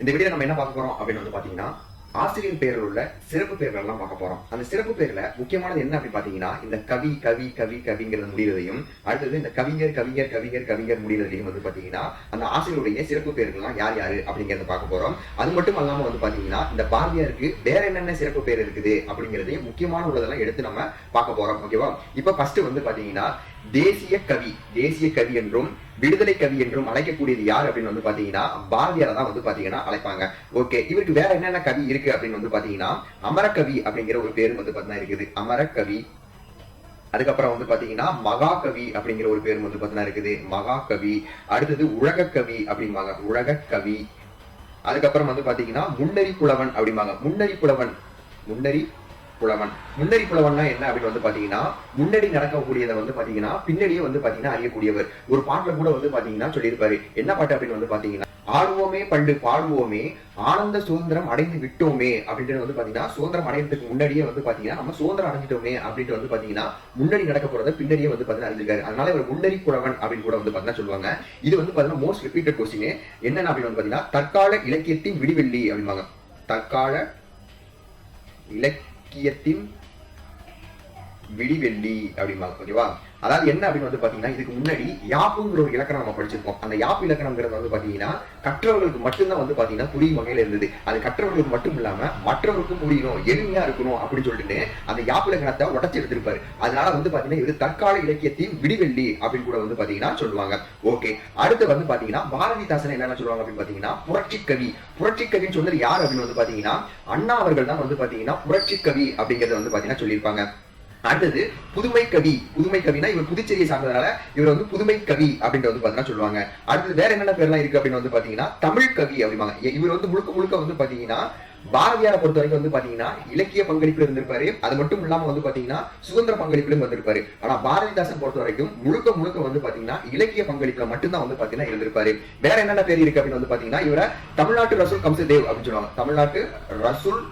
இந்த வீடியோ நம்ம என்ன பார்க்க போறோம் அப்படின்னு வந்து பாத்தீங்கன்னா ஆசிரியர் பேரில் உள்ள சிறப்பு பெயர்கள் எல்லாம் பார்க்க போறோம். அந்த சிறப்பு பேர்ல முக்கியமானது என்ன அப்படின்னு பாத்தீங்கன்னா இந்த கவி கவி கவி கவிங்கிறது முடிவதையும் அடுத்தது இந்த கவிஞர் கவிஞர் கவிஞர் கவிஞர் முடிவதையும் வந்து பாத்தீங்கன்னா அந்த ஆசிரியருடைய சிறப்பு பேர்கள்லாம் யார் யாரு அப்படிங்கறத பார்க்க போறோம். அது மட்டும் அல்லாம வந்து பாத்தீங்கன்னா இந்த பாரதியாருக்கு வேற என்னென்ன சிறப்பு பேர் இருக்குது அப்படிங்கறதையும் முக்கியமான உள்ளதெல்லாம் எடுத்து நம்ம பார்க்க போறோம் ஓகேவா இப்ப ஃபர்ஸ்ட் வந்து பாத்தீங்கன்னா தேசிய கவி தேசிய கவி என்றும் விடுதலை கவி என்றும் அழைக்கக்கூடியது யார் அப்படின்னு வந்து பாத்தீங்கன்னா பாரதியாரை தான் வந்து பாத்தீங்கன்னா அழைப்பாங்க. ஓகே இவருக்கு வேற என்னென்ன கவி இருக்கு அப்படின்னு வந்து பாத்தீங்கன்னா அமரகவி அப்படிங்கிற ஒரு பேரும் வந்து பாத்தீங்கன்னா இருக்குது. அமரகவி அதுக்கப்புறம் வந்து பாத்தீங்கன்னா மகாகவி அப்படிங்கிற ஒரு பேரும் வந்து பாத்தீங்கன்னா இருக்குது. மகாகவி அடுத்தது உலகக்கவி கவி அப்படிம்பாங்க. உலகக்கவி. கவி அதுக்கப்புறம் வந்து பாத்தீங்கன்னா முன்னறி புலவன் அப்படிம்பாங்க. முன்னறி புலவன் முன்னறி புலவன். முன்னடி புலவன்னா என்ன அப்படின்னு வந்து பாத்தீங்கன்னா முன்னாடி நடக்கக்கூடியதை வந்து பாத்தீங்கன்னா பின்னாடியே வந்து பாத்தீங்கன்னா அறியக்கூடியவர். ஒரு பாட்டுல கூட வந்து பாத்தீங்கன்னா சொல்லியிருப்பாரு. என்ன பாட்டு அப்படின்னு வந்து பாத்தீங்கன்னா ஆடுவோமே பண்டு பாடுவோமே ஆனந்த சுதந்திரம் அடைந்து விட்டோமே அப்படின்ட்டு வந்து பாத்தீங்கன்னா சுதந்திரம் அடையிறதுக்கு முன்னாடியே வந்து பாத்தீங்கன்னா நம்ம சுதந்திரம் அடைஞ்சிட்டோமே அப்படின்ட்டு வந்து பாத்தீங்கன்னா முன்னாடி நடக்க போறத பின்னாடியே வந்து பாத்தீங்கன்னா அறிஞ்சிருக்காரு. அதனால இவர் முன்னடி புலவன் அப்படின்னு கூட வந்து பாத்தீங்கன்னா சொல்லுவாங்க. இது வந்து பாத்தீங்கன்னா மோஸ்ட் ரிப்பீட்டட் கொஸ்டின் என்னென்ன அப்படின்னு வந்து பாத்தீங்கன்னா தற்கால இலக்கியத்தின் விடிவெள்ளி அப்படிம்பாங்க. தற்கால இலக்கியத்தின் விடிவெள்ளி அப்படிமா ஓகேவா அதாவது என்ன அப்படின்னு வந்து பாத்தீங்கன்னா இதுக்கு முன்னாடி யாப்புங்கிற ஒரு இலக்கணம் நம்ம படிச்சிருக்கோம். அந்த யாப்பு இலக்கணம்ங்கிறது வந்து பாத்தீங்கன்னா கற்றவர்களுக்கு மட்டும்தான் வந்து பாத்தீங்கன்னா புரியும் வகையில இருந்தது. அது கற்றவர்களுக்கு மட்டும் இல்லாம மற்றவருக்கும் புரியணும் எளிமையா இருக்கணும் அப்படின்னு சொல்லிட்டு அந்த யாப்பு இலக்கணத்தை உடச்சி எடுத்திருப்பாரு. அதனால வந்து பாத்தீங்கன்னா இது தற்கால இலக்கியத்தின் விடிவெள்ளி அப்படின்னு கூட வந்து பாத்தீங்கன்னா சொல்லுவாங்க. ஓகே. அடுத்து வந்து பாத்தீங்கன்னா பாரதிதாசன் என்னென்ன சொல்லுவாங்க அப்படின்னு பாத்தீங்கன்னா புரட்சி கவி புரட்சி கவின்னு சொன்னது யார் அப்படின்னு வந்து பாத்தீங்கன்னா அண்ணா அவர்கள் தான் வந்து பாத்தீங்கன்னா புரட்சி கவி அப்படிங்கறத வந்து பாத்தீங்கன்னா சொல்லியிருப்பாங்க. அடுத்தது புதுமை கவி. புதுமை கவினா இவர் புதுச்சேரியை சார்ந்ததுனால இவர் வந்து புதுமை கவி அப்படின்ட்டு வந்து பாத்தீங்கன்னா சொல்லுவாங்க. அடுத்தது வேற என்னென்ன பேர்லாம் இருக்கு அப்படின்னு வந்து பாத்தீங்கன்னா தமிழ் கவி அப்படிம்பாங்க. இவர் வந்து முழுக்க முழுக்க வந்து பாத்தீங்கன்னா பாரதியாரை பொறுத்த வரைக்கும் வந்து பாத்தீங்கன்னா இலக்கிய பங்களிப்புல இருந்திருப்பாரு. அது மட்டும் இல்லாம வந்து பாத்தீங்கன்னா சுதந்திர பங்களிப்பிலும் வந்திருப்பாரு. ஆனா பாரதிதாசன் பொறுத்த வரைக்கும் முழுக்க முழுக்க வந்து பாத்தீங்கன்னா இலக்கிய பங்களிப்புல மட்டும்தான் வந்து பாத்தீங்கன்னா இருந்திருப்பாரு. வேற என்னென்ன பேர் இருக்கு அப்படின்னு வந்து பாத்தீங்கன்னா இவரை தமிழ்நாட்டு ரசூல் கம்சதேவ் அப்படின்னு சொல்லுவாங்க. தமிழ்நாட்டு ரசூல்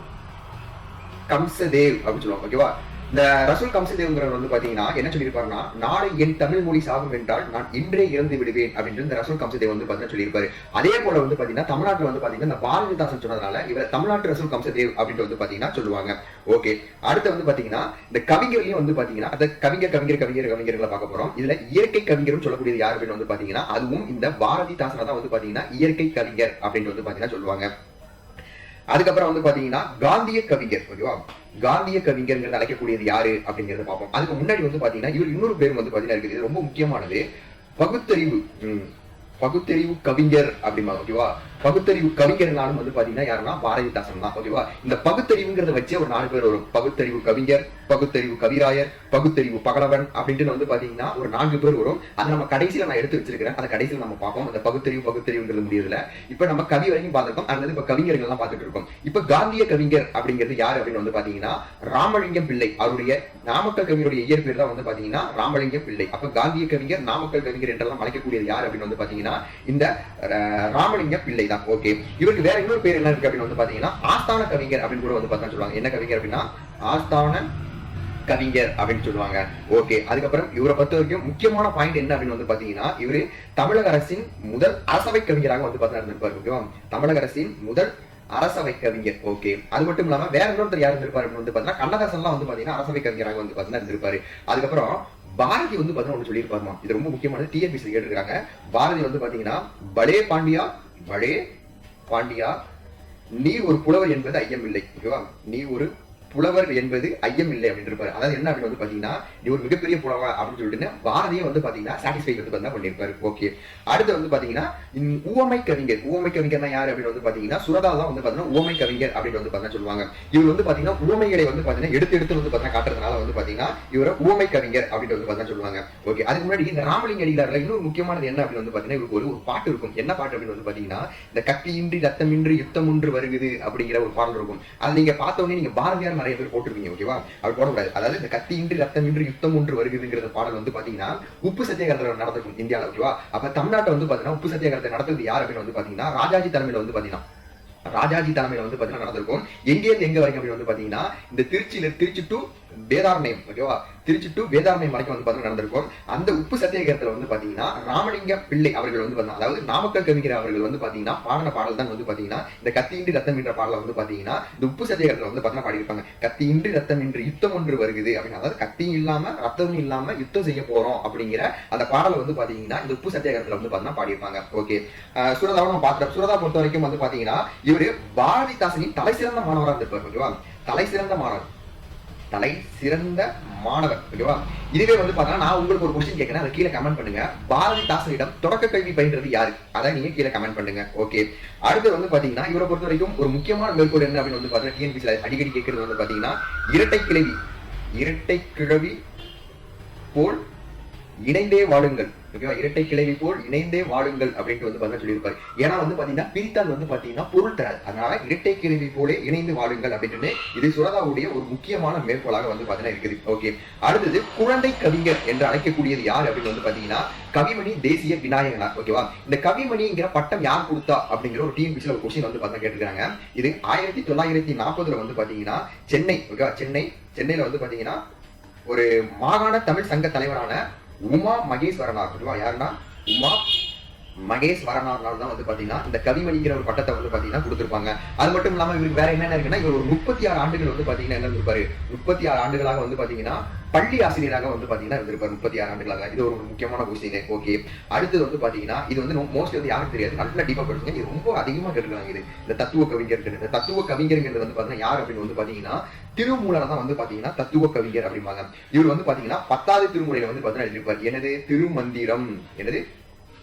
கம்சதேவ் அப்படின்னு சொல்லுவாங்க. ஓகேவா? இந்த ரசூல் கம்சதேவ்ங்கிறவர் வந்து பாத்தீங்கன்னா என்ன சொல்லியிருப்பாருன்னா நாளை என் தமிழ் மொழி சாகும் என்றால் நான் இன்றே இறந்து விடுவேன் அப்படின்னு இந்த ரசூல் கம்சதேவ் வந்து பாத்தீங்கன்னா சொல்லியிருப்பாரு. அதே போல வந்து பாத்தீங்கன்னா தமிழ்நாட்டுல வந்து பாத்தீங்கன்னா இந்த பாரதிதாசன் சொன்னதுனால இவர் தமிழ்நாட்டு ரசூல் கம்சதேவ் அப்படின்ட்டு வந்து பாத்தீங்கன்னா சொல்லுவாங்க. ஓகே. அடுத்து வந்து பாத்தீங்கன்னா இந்த கவிஞர்லயும் வந்து பாத்தீங்கன்னா அந்த கவிஞர் கவிஞர் கவிஞர் கவிஞர்களை பார்க்க போறோம். இதுல இயற்கை கவிஞரும் சொல்லக்கூடியது யார் அப்படின்னு வந்து பாத்தீங்கன்னா அதுவும் இந்த பாரதிதாசனை தான் வந்து பாத்தீங்கன்னா இயற்கை கவிஞர் அப்படின்னு வந்து பாத்தீங்கன்னா சொல்லுவாங்க. அதுக்கப்புறம் வந்து பாத்தீங்கன்னா காந்திய கவிஞர் ஓகேவா காந்திய கவிஞர்ங்கிறது அழைக்கக்கூடியது யாரு அப்படிங்கறத பார்ப்போம். அதுக்கு முன்னாடி வந்து பாத்தீங்கன்னா இவர் இன்னொரு பேர் வந்து பாத்தீங்கன்னா இருக்குது. இது ரொம்ப முக்கியமானது. பகுத்தறிவு பகுத்தறிவு கவிஞர் அப்படிமா ஓகேவா பகுத்தறிவு கவிஞர்னாலும் வந்து பாத்தீங்கன்னா யாருன்னா பாரதிதாசன் தான் ஓகேவா இந்த பகுத்தறிவுங்கிறத வச்சே ஒரு நாலு பேர் வரும். பகுத்தறிவு கவிஞர் பகுத்தறிவு கவிராயர் பகுத்தறிவு பகலவன் அப்படின்ட்டு வந்து பாத்தீங்கன்னா ஒரு நான்கு பேர் வரும். அதை நம்ம கடைசியில நான் எடுத்து வச்சிருக்கிறேன். அந்த கடைசியில நம்ம பார்ப்போம். அந்த பகுத்தறிவு பகுத்தறிவுங்கிறது முடியல இப்ப நம்ம கவி வரைக்கும் பார்த்துருக்கோம். அல்லது இப்ப கவிஞர்கள் எல்லாம் பார்த்துட்டு இருக்கோம். இப்ப காந்திய கவிஞர் அப்படிங்கிறது யாரு அப்படின்னு வந்து பாத்தீங்கன்னா ராமலிங்கம் பிள்ளை அவருடைய நாமக்கல் கவிஞருடைய இயற்பேர் தான் வந்து பாத்தீங்கன்னா ராமலிங்கம் பிள்ளை. அப்ப காந்திய கவிஞர் நாமக்கல் கவிஞர் என்றெல்லாம் அழைக்கக்கூடியது யார் அப்படின்னு வந்து பாத்தீங்கன்னா இந்த ராமலிங்க பிள்ளை. தான் ஓகே இவருக்கு வேற இன்னொரு பேர் என்ன இருக்கு அப்படின்னு வந்து பாத்தீங்கன்னா ஆஸ்தான கவிஞர் அப்படின்னு கூட வந்து பார்த்தா சொல்லுவாங்க. என்ன கவிஞர் அப்படின்னா? ஆஸ்தான கவிஞர் அப்படின்னு சொல்லுவாங்க. ஓகே அதுக்கப்புறம் இவரை பொறுத்த வரைக்கும் முக்கியமான பாயிண்ட் என்ன அப்படின்னு வந்து பாத்தீங்கன்னா இவரு தமிழக அரசின் முதல் அரசவை கவிஞராக வந்து பார்த்தா ஓகேவா தமிழக அரசின் முதல் அரசவை கவிஞர். ஓகே அது மட்டும் இல்லாம வேற இன்னொருத்தர் யார் இருந்திருப்பாரு அப்படின்னு வந்து பாத்தீங்கன்னா கண்ணதாசன்லாம் வந்து பாத்தீங்கன்னா அரசவை கவிஞராக வந்து பாத்தீங்கன்னா இருந்திருப்பாரு. அதுக்கப்புறம் பாரதி வந்து பாத்தீங்கன்னா ஒன்று சொல்லியிருப்பாருமா? இது ரொம்ப முக்கியமானது. டிஎன்பிசி கேட்டிருக்காங்க. பாரதி வந்து பாத்தீங்கன்னா பலே பாண்டியா பலே பாண்டியா நீ ஒரு புலவர் என்பது ஐயம் இல்லை ஓகேவா நீ ஒரு புலவர் என்பது ஐயம் இல்லை அப்படின்னு இருப்பாரு. அதாவது என்ன அப்படின்னு வந்து பாத்தீங்கன்னா நீ ஒரு மிகப்பெரிய புலவர் அப்படின்னு சொல்லிட்டு பாரதியை வந்து பாத்தீங்கன்னா சாட்டிஸ்ஃபை வந்து பார்த்தா பண்ணியிருப்பாரு. ஓகே அடுத்து வந்து பாத்தீங்கன்னா இந்த உவமை கவிஞர். உவமை கவிஞர்னா யார் அப்படின்னு வந்து பாத்தீங்கன்னா சுரதா தான் வந்து பாத்தீங்கன்னா உவமை கவிஞர் அப்படின்னு வந்து பாத்தீங்கன்னா சொல்லுவாங்க. இவர் வந்து பாத்தீங்கன்னா உவமைகளை வந்து பாத்தீங்கன்னா எடுத்து எடுத்து வந்து பாத்தீங்கன்னா காட்டுறதுனால வந்து பாத்தீங்கன்னா இவரை உவமை கவிஞர் அப்படின்னு வந்து பாத்தீங்கன்னா சொல்லுவாங்க. ஓகே அதுக்கு முன்னாடி இந்த ராமலிங்க அடிகளார்ல இன்னொரு முக்கியமானது என்ன அப்படின்னு வந்து பாத்தீங்கன்னா இவருக்கு ஒரு பாட்டு இருக்கும். என்ன பாட்டு அப்படின்னு வந்து பாத்தீங்கன்னா இந்த கத்தியின்றி ரத்தமின்றி யுத்தம் ஒன்று வருகுது அப்படிங்கிற ஒரு பாடல் இருக்கும். அது நீங்க பார்த்தோன்னே நீங்க பாரதியார் நிறைய பேர் போட்டிருப்பீங்க ஓகேவா அது போடக்கூடாது. அதாவது இந்த கத்தி இன்று ரத்தம் இன்று யுத்தம் ஒன்று வருகுதுங்கிற பாடல் வந்து பாத்தீங்கன்னா உப்பு சத்தியாகிரகம் நடந்திருக்கும் இந்தியாவில் ஓகேவா அப்ப தமிழ்நாட்டை வந்து பாத்தீங்கன்னா உப்பு சத்தியாகிரகத்தை நடத்துறது யார் அப்படின்னு வந்து பாத்தீங்கன்னா ராஜாஜி தலைமையில வந்து பாத்தீங்கன்னா ராஜாஜி தலைமையில வந்து பாத்தீங்கன்னா நடந்திருக்கும். எங்க எங்க வரைக்கும் அப்படின்னு வந்து பாத்தீங்கன்னா இந்த திருச்சியில திருச்சி டு வேதாரண்யம் ஓகேவா திருச்சி டு வேதாரண்யம் வரைக்கும் வந்து பார்த்தீங்கன்னா நடந்திருக்கும். அந்த உப்பு சத்தியாகிரகத்துல வந்து பாத்தீங்கன்னா ராமலிங்க பிள்ளை அவர்கள் வந்து பார்த்தீங்கன்னா அதாவது நாமக்கல் கவிஞர் அவர்கள் வந்து பாத்தீங்கன்னா பாடின பாடல் தான் வந்து பாத்தீங்கன்னா இந்த கத்தியின்றி ரத்தம் என்ற பாடல வந்து பாத்தீங்கன்னா இந்த உப்பு சத்தியாகிரகத்துல வந்து பாத்தீங்கன்னா பாடியிருப்பாங்க. கத்தியின்றி ரத்தம் என்று யுத்தம் ஒன்று வருகிறது அப்படின்னு. அதாவது கத்தி இல்லாம ரத்தம் இல்லாம யுத்தம் செய்ய போறோம் அப்படிங்கிற அந்த பாடலை வந்து பாத்தீங்கன்னா இந்த உப்பு சத்தியாகிரகத்துல வந்து பாத்தீங்கன்னா பாடியிருப்பாங்க. ஓகே. சுரதாவும் நம்ம பார்த்துட்டோம் சுரதா பொறுத்த வரைக்கும் வந்து பாத்தீங்கன்னா இவரு பாரதிதாசனின் தலை சிறந்த மாணவராக இருந்திருப்பார் ஓகேவா தலை சிறந்த மாணவர். தலை சிறந்த மாணவர் ஓகேவா இதுவே வந்து பார்த்தா நான் உங்களுக்கு ஒரு கொஸ்டின் கேட்கறேன் அதை கீழே கமெண்ட் பண்ணுங்க. பாரதிதாசனிடம் தொடக்க கல்வி பயின்றது யாரு? அதை நீங்க கீழே கமெண்ட் பண்ணுங்க ஓகே அடுத்து வந்து பாத்தீங்கன்னா இவரை பொறுத்த வரைக்கும் ஒரு முக்கியமான மேற்கோள் என்ன அப்படின்னு வந்து பாத்தீங்கன்னா டிஎன்பிசி அடிக்கடி கேட்கறது வந்து பாத்தீங்கன்னா இரட்டை கிழவி இரட்டை கிழவி போல் இணைந்தே வாழுங்கள். ஓகேவா இரட்டை கிளவி போல் இணைந்தே வாழுங்கள் அப்படின்ட்டு வந்து பார்த்தீங்கன்னா சொல்லியிருப்பாரு. ஏன்னா வந்து பார்த்தீங்கன்னா பிரித்தால் வந்து பார்த்தீங்கன்னா பொருள் தராது. அதனால இரட்டை கிளவி போலே இணைந்து வாழுங்கள் அப்படின்ட்டு இது சுரதாவுடைய ஒரு முக்கியமான மேற்கோளாக வந்து பார்த்தீங்கன்னா இருக்குது. ஓகே அடுத்தது குழந்தை கவிஞர் என்று அழைக்கக்கூடியது யார் அப்படின்னு வந்து பார்த்தீங்கன்னா கவிமணி தேசிய விநாயகனார். ஓகேவா இந்த கவிமணிங்கிற பட்டம் யார் கொடுத்தா அப்படிங்கிற ஒரு டிஎன்பிசில ஒரு கொஸ்டின் வந்து பார்த்தா கேட்டுருக்காங்க. இது ஆயிரத்தி தொள்ளாயிரத்தி நாற்பதுல வந்து பார்த்தீங்கன்னா சென்னை ஓகேவா சென்னை சென்னையில் வந்து பார்த்தீங்கன்னா ஒரு மாகாண தமிழ் சங்க தலைவரான உமா மகேஸ்வரனா ஓகேவா யாருன்னா? உமா மகேஸ்வரனார்னால தான் வந்து பாத்தீங்கன்னா இந்த கவிமணிங்கிற ஒரு பட்டத்தை வந்து பாத்தீங்கன்னா கொடுத்துருப்பாங்க. அது மட்டும் இல்லாம இவருக்கு வேற என்னென்ன இருக்குன்னா இவர் ஒரு முப்பத்தி ஆறு ஆண்டுகள் வந்து பாத்தீங்கன்னா என்ன இருந்திருப்பாரு? முப்பத்தி ஆறு ஆண்டுகளாக வந்து பாத்தீங்கன்னா பள்ளி ஆசிரியராக வந்து பாத்தீங்கன்னா இருந்திருப்பாரு முப்பத்தி ஆறு ஆண்டுகளாக. இது ஒரு முக்கியமான கொஸ்டின் ஓகே அடுத்தது வந்து பாத்தீங்கன்னா இது வந்து மோஸ்ட்லி வந்து யாருக்கு தெரியாது. நல்லா டீப்பாக படிச்சுங்க இது ரொம்ப அதிகமா கேட்டுக்கிறாங்க இது. இந்த தத்துவ கவிஞர் இந்த தத்துவ கவிஞர்ங்கிறது வந்து பாத்தீங்கன்னா யார் அப்படின்னு வந்து பாத்தீங்கன்னா திருமூலர் தான் வந்து பாத்தீங்கன்னா தத்துவ கவிஞர் அப்படிம்பாங்க. இவர் வந்து பாத்தீங்கன்னா பத்தாவது திருமுறையில வந்து பாத்தீங்கன்னா எழுதியிருப்பார். எனது திருமந்திரம். எனது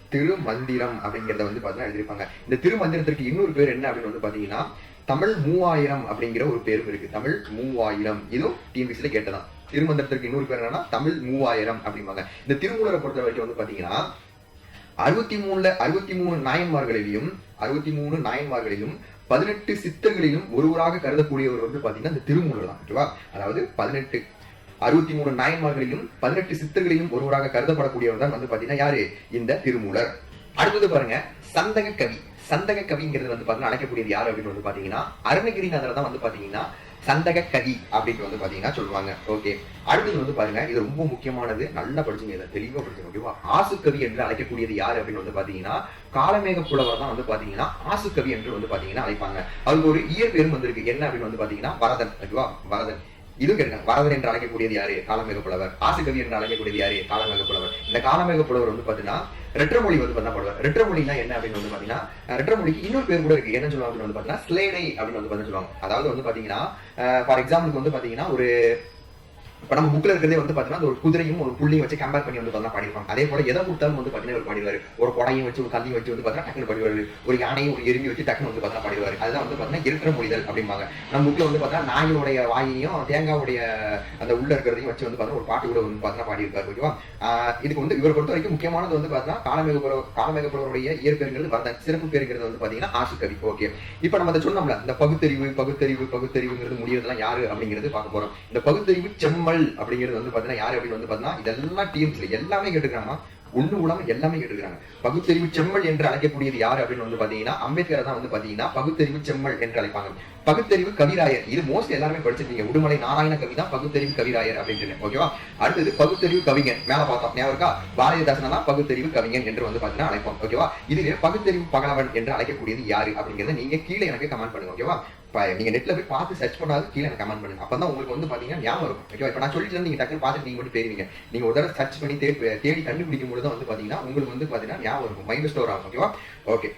திருமந்திரம் அப்படிங்கிறத வந்து பாத்தீங்கன்னா எழுதியிருப்பாங்க. இந்த திருமந்திரத்திற்கு இன்னொரு பேர் என்ன அப்படின்னு வந்து பாத்தீங்கன்னா தமிழ் மூவாயிரம் அப்படிங்கிற ஒரு பேரும் இருக்கு. தமிழ் மூவாயிரம். இதுவும் டிஎன்பிசில கேட்டதான். திருமந்திரத்திற்கு இன்னொரு பேர் என்னன்னா தமிழ் மூவாயிரம் அப்படிம்பாங்க. இந்த திருமூலரை பொறுத்த வரைக்கும் வந்து பாத்தீங்கன்னா அறுபத்தி மூணுல அறுபத்தி மூணு நாயன்மார்களிலும் அறுபத்தி மூணு நாயன்மார்களிலும் பதினெட்டு சித்தர்களிலும் ஒருவராக கருதக்கூடியவர் வந்து பாத்தீங்கன்னா இந்த திருமூலர் தான் ஓகேவா? அதாவது பதினெட்டு அறுபத்தி மூணு நாயன்மார்களிலும் பதினெட்டு சித்தர்களிலும் ஒருவராக கருதப்படக்கூடியவர் தான் வந்து பாத்தீங்கன்னா யாரு? இந்த திருமூலர். அடுத்தது பாருங்க சந்தக கவி சந்தக கவிங்கிறது வந்து பாத்தீங்கன்னா அழைக்கக்கூடியது யாரு அப்படின்னு வந்து பாத்தீங்கன்னா அருணகிரிநாதர் தான் வந்து பாத்தீங்கன்னா சந்தக கதி அப்படின்னு வந்து பாத்தீங்கன்னா சொல்லுவாங்க. ஓகே அடுத்தது வந்து பாருங்க இது ரொம்ப முக்கியமானது. நல்லா படிச்சுங்க இதை தெளிவா படிச்சுங்க ஓகேவா ஆசுக்கவி என்று அழைக்கக்கூடியது யாரு அப்படின்னு வந்து பாத்தீங்கன்னா காலமேக புலவர் தான் வந்து பாத்தீங்கன்னா ஆசுக்கவி என்று வந்து பாத்தீங்கன்னா அழைப்பாங்க. அதுக்கு ஒரு இயற்பெரும் வந்திருக்கு. என்ன அப்படின்னு வந்து பாத்தீங்கன்னா வரதன் ஓகேவா வரதன். இது கேட்டாங்க வரவர் என்று அழைக்கக்கூடியது யாரு? காலமேக புலவர் ஆசுகவி என்று அழைக்கக்கூடியது யாரு? காலமேக புலவர் இந்த காலமேக புலவர் வந்து பாத்தீங்கன்னா ரெட்ரமொழி வந்து பண்ணப்படுவார் பாடுவார். ரெட்ரமொழினா என்ன அப்படின்னு வந்து பாத்தீங்கன்னா ரெட்ரமொழிக்கு இன்னொரு பேர் கூட இருக்கு. என்ன சொல்லுவாங்க அப்படின்னு வந்து பாத்தீங்கன்னா ஸ்லேடை அப்படின்னு வந்து சொல்லுவாங்க. அதாவது வந்து பாத்தீங்கன்னா ஃபார் எக்ஸாம்பிளுக்கு வந்து பாத்தீங்கன்னா ஒரு இப்போ நம்ம புக்கில் இருக்கிறதே வந்து பார்த்தீங்கன்னா அந்த ஒரு குதிரையும் ஒரு புள்ளியும் வச்சு கம்பேர் பண்ணி வந்து பார்த்தா பாடிருப்பாங்க அதே போல எதை கொடுத்தாலும் வந்து பார்த்தீங்கன்னா ஒரு பாடிவார் ஒரு கொடையும் வச்சு ஒரு கல்லையும் வச்சு வந்து பார்த்தீங்கன்னா டக்குனு பாடிவார் ஒரு யானையும் ஒரு எருமி வச்சு டக்குனு வந்து பார்த்தா பாடிவார் அதுதான் வந்து பார்த்தீங்கன்னா இருக்கிற மொழிதல் அப்படிம்பாங்க நம்ம புக்கில் வந்து பார்த்தா நாயினுடைய வாயினையும் தேங்காவுடைய அந்த உள்ள இருக்கிறதையும் வச்சு வந்து பார்த்தா ஒரு பாட்டு கூட வந்து பார்த்தீங்கன்னா பாடியிருப்பாரு ஓகேவா இதுக்கு வந்து இவரை பொறுத்த வரைக்கும் முக்கியமானது வந்து பார்த்தீங்கன்னா காலமேக புலவர் காலமேக புலவருடைய சிறப்பு பேருங்கிறது வந்து பார்த்தீங்கன்னா ஆசு கவி ஓகே இப்போ நம்ம அதை சொன்னோம்ல இந்த பகுத்தறிவு பகுத்தறிவு பகுத்தறிவுங்கிறது முடியறதுலாம் யாரு அப்படிங்கிறது பார்க்க போறோம் இந்த பகுத்தறிவு செம்ம செம்மல் அப்படிங்கிறது வந்து பாத்தீங்கன்னா யாரு அப்படின்னு வந்து பாத்தீங்கன்னா இதெல்லாம் டீம்ஸ்ல எல்லாமே கேட்டுக்கிறாங்கன்னா ஒண்ணு கூடாம எல்லாமே கேட்டுக்கிறாங்க. பகுத்தறிவு செம்மல் என்று அழைக்கக்கூடியது யாரு அப்படின்னு வந்து பாத்தீங்கன்னா அம்பேத்கர் தான் வந்து பாத்தீங்கன்னா பகுத்தறிவு செம்மல் என்று அழைப்பாங்க. பகுத்தறிவு கவிராயர். இது மோஸ்ட் எல்லாருமே படிச்சிருக்கீங்க உடுமலை நாராயண கவி தான் பகுத்தறிவு கவிராயர் அப்படின்னு ஓகேவா அடுத்தது பகுத்தறிவு கவிஞன். மேல பார்த்தோம். ஞாபகம் இருக்கா? பாரதிதாசன் தான் பகுத்தறிவு கவிஞன் என்று வந்து பாத்தீங்கன்னா அழைப்போம். ஓகேவா இதுவே பகுத்தறிவு பகலவன் என்று அழைக்கக்கூடியது யாரு அப்படிங்கறத நீங்க கீழே எனக்கு கமெண்ட் பண்ணுங்க. ஓகேவா இப்போ நீங்க நெட்ல போய் பார்த்து சர்ச் பண்ணாலும் கீழே எனக்கு கமெண்ட் பண்ணுங்க. அப்பதான் உங்களுக்கு வந்து பாத்தீங்கன்னா ஞாபகம் இருக்கும் ஓகேவா இப்ப நான் சொல்லிட்டு நீங்கள் டக்குனு பார்த்துட்டு நீங்க மட்டும் பேருவீங்க நீங்க ஒரு தடவை சர்ச் பண்ணி தேடி தேடி கண்டுபிடிக்கும் பொழுது வந்து பாத்தீங்கன்னா உங்களுக்கு வந்து பாத்தீங்கன்னா ஞாபகம் இருக்கும் மைண்ட் ஸ்டோர் ஆகும் ஓகேவா ஓகே